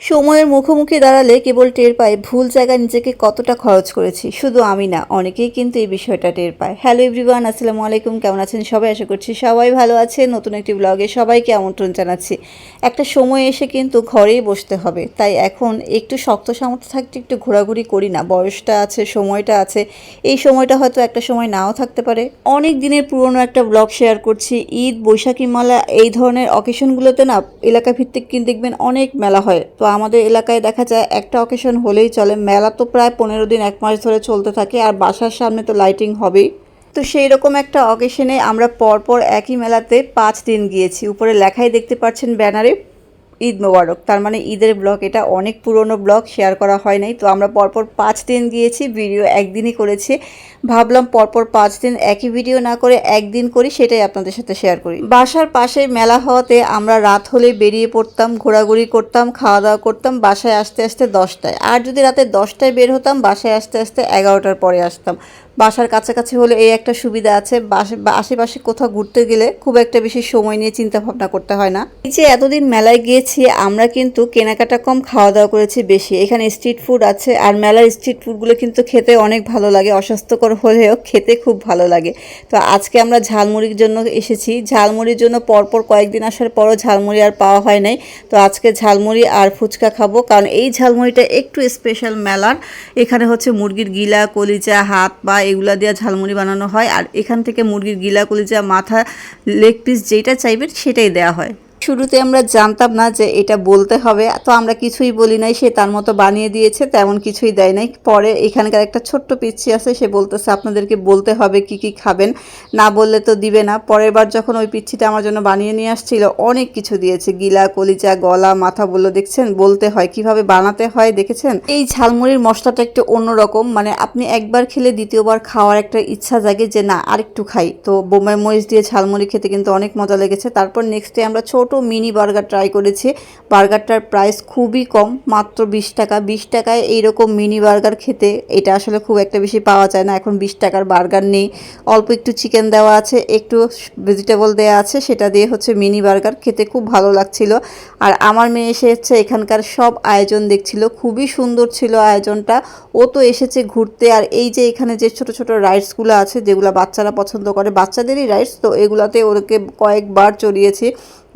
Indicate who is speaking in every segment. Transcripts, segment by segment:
Speaker 1: সময়ের মুখোমুখি দাঁড়ালে কেবল টের পাই ভুল জায়গায় নিজেকে কতটা খরচ করেছি। শুধু আমি না, অনেকেই কিন্তু এই বিষয়টা টের পায়। হ্যালো এভরিওয়ান, আসসালামু আলাইকুম, কেমন আছেন সবাই? আশা করছি সবাই ভালো আছে নতুন একটি ব্লগে সবাইকে আমন্ত্রণ জানাচ্ছি। একটা সময় এসে কিন্তু ঘরেই বসতে হবে। তাই এখন একটু শক্ত সামর্থ্য থাকতে একটু ঘোরাঘুরি করি না। বয়সটা আছে, সময়টা আছে। এই সময়টা হয়তো একটা সময় নাও থাকতে পারে। অনেক দিনের পুরনো একটা ব্লগ শেয়ার করছি। ঈদ, বৈশাখী মেলা, এই ধরনের অকেশনগুলোতে না এলাকা ভিত্তিক কিন্তু দেখবেন অনেক মেলা হয়। তো আমাদের এলাকায় দেখা যায় একটা অকেশন হলেই চলে। মেলা তো প্রায় পনেরো দিন, এক মাস ধরে চলতে থাকে আর বাসার সামনে তো লাইটিং হবেই। তো সেই রকম একটা অকেশনে আমরা পরপর একই মেলাতে পাঁচ দিন গিয়েছি। উপরে লেখাই দেখতে পাচ্ছেন ব্যানারে। ঈদ মোবারক। তার মানে ঈদের ব্লগ, এটা অনেক পুরনো ব্লগ শেয়ার করা হয় নাই। তো আমরা পরপর পাঁচ দিন গিয়েছি ভিডিও একদিনই করেছি। ভাবলাম পরপর পাঁচ দিন একই ভিডিও না করে একদিন করি, সেটাই আপনাদের সাথে শেয়ার করি। বাসার পাশে মেলা হওয়াতে আমরা রাত হলে বেরিয়ে পড়তাম, ঘোরাঘুরি করতাম, খাওয়া দাওয়া করতাম, বাসায় আসতে আসতে দশটায়। আর যদি রাতে দশটায় বের হতাম, বাসায় আসতে আসতে এগারোটার পরে আসতাম। বাসার কাছাকাছি হলে এই একটা সুবিধা আছে আশেপাশে কোথাও ঘুরতে গেলে খুব একটা বেশি সময় নিয়ে চিন্তা ভাবনা করতে হয় না। এই যে এতদিন মেলায় গিয়েছি আমরা কিন্তু কেনাকাটা কম খাওয়া দাওয়া করেছি বেশি। এখানে স্ট্রিট ফুড আছে আর মেলার স্ট্রিট ফুডগুলো কিন্তু খেতে অনেক ভালো লাগে, অস্বাস্থ্যকর হলেও খেতে খুব ভালো লাগে। তো আজকে আমরা ঝালমুড়ির জন্য এসেছি। ঝালমুড়ির জন্য পরপর কয়েকদিন আসার পরও ঝালমুড়ি আর পাওয়া হয় নাই। তো আজকে ঝালমুড়ি আর ফুচকা খাব, কারণ এই ঝালমুড়িটা একটু স্পেশাল মেলার। এখানে হচ্ছে মুরগির গিলা, কলিজা, হাত, পা এগুলো দিয়ে ঝালমুড়ি বানানো হয়। আর এখান থেকে মুরগির গিলা, কলিজা, মাথা লেগ পিস যেটা চাইবেন সেটাই দেওয়া হয়। শুরুতে আমরা জানতাম না যে এটা বলতে হবে, তো আমরা কিছুই বলি নাই, সে তার মতো বানিয়ে দিয়েছে, তেমন কিছুই দেয় নাই। পরে এখানকার একটা ছোট্ট পিচ্ছি আছে, সে বলতেছে, আপনাদেরকে বলতে হবে কি কি খাবেন, না বললে তো দিবে না। পরের বার যখন ওই পিচ্ছিটা আমার জন্য বানিয়ে নিয়ে আসছিল, অনেক কিছু দিয়েছে, গিলা, কলিজা, গলা, মাথা বলল, দেখছেন, বলতে হয়, কীভাবে বানাতে হয়, দেখেছেন? এই ঝালমুড়ির মশলাটা একটু অন্যরকম মানে আপনি একবার খেলে দ্বিতীয়বার খাওয়ার একটা ইচ্ছা জাগে যে, না, আরেকটু খাই। তো বোম্বাই মরিচ দিয়ে ঝালমুড়ি খেতে কিন্তু অনেক মজা লেগেছে। তারপর নেক্সট ডে আমরা ছোট মিনি বার্গার ট্রাই করেছি। বার্গারটার প্রাইস খুবই কম, মাত্র বিশ টাকা। বিশ টাকায় এইরকম মিনি বার্গার খেতে এটা আসলে খুব একটা বেশি পাওয়া যায় না। এখন বিশ টাকার বার্গার নেই। অল্প একটু চিকেন দেওয়া আছে, একটু ভেজিটেবল দেওয়া আছে, সেটা দিয়ে হচ্ছে মিনি বার্গার খেতে খুব ভালো লাগছিল। আর আমার মেয়ে এসে হচ্ছে এখানকার সব আয়োজন দেখছিল। খুবই সুন্দর ছিল আয়োজনটা। ও তো এসেছে ঘুরতে। আর এই যে এখানে যে ছোট ছোট রাইডসগুলো আছে, যেগুলো বাচ্চারা পছন্দ করে, বাচ্চাদেরই রাইডস তো এগুলাতে ওদেরকে কয়েকবার চড়িয়েছি।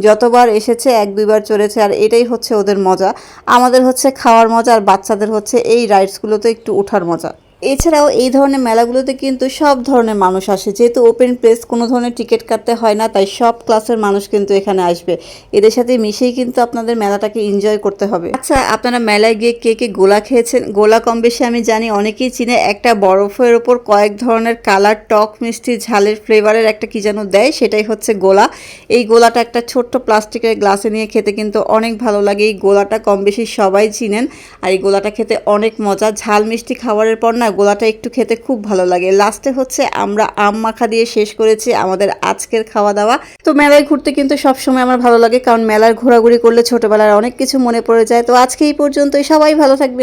Speaker 1: যতবার এসেছে, এক দুইবার চড়েছে, আর এটাই হচ্ছে ওদের মজা। আমাদের হচ্ছে খাওয়ার মজা, আর বাচ্চাদের হচ্ছে এই রাইডসগুলোতে একটু ওঠার মজা। এছাড়াও এই ধরনের মেলাগুলোতে কিন্তু সব ধরনের মানুষ আসে। যেহেতু ওপেন প্লেস কোনো ধরনের টিকিট কাটতে হয় না, তাই সব ক্লাসের মানুষ কিন্তু এখানে আসবে। এদের সাথে মিশেই কিন্তু আপনাদের মেলাটাকে এনজয় করতে হবে। আচ্ছা আপনারা মেলায় গিয়ে কে কে গোলা খেয়েছেন? গোলা কম বেশি আমি জানি, অনেকেই চিনে। একটা বরফের ওপর কয়েক ধরনের কালার, টক, মিষ্টি, ঝালের ফ্লেভারের একটা কি যেন দেয়, সেটাই হচ্ছে গোলা। এই গোলাটা একটা ছোট্ট প্লাস্টিকের গ্লাসে নিয়ে খেতে কিন্তু অনেক ভালো লাগে। এই গোলাটা কম বেশি সবাই চিনেন। আর এই গোলাটা খেতে অনেক মজা। ঝাল, মিষ্টি খাবারের পর না গোলাটা একটু খেতে খুব ভালো লাগে। লাস্টে হচ্ছে আমরা আম মাখা দিয়ে শেষ করেছি আমাদের আজকের খাওয়া দাওয়া তো মেলায় ঘুরতে কিন্তু সবসময় আমার ভালো লাগে কারণ মেলার ঘোরাঘুরি করলে ছোটবেলার অনেক কিছু মনে পড়ে যায়। তো আজকে এই পর্যন্তই। সবাই ভালো থাকবে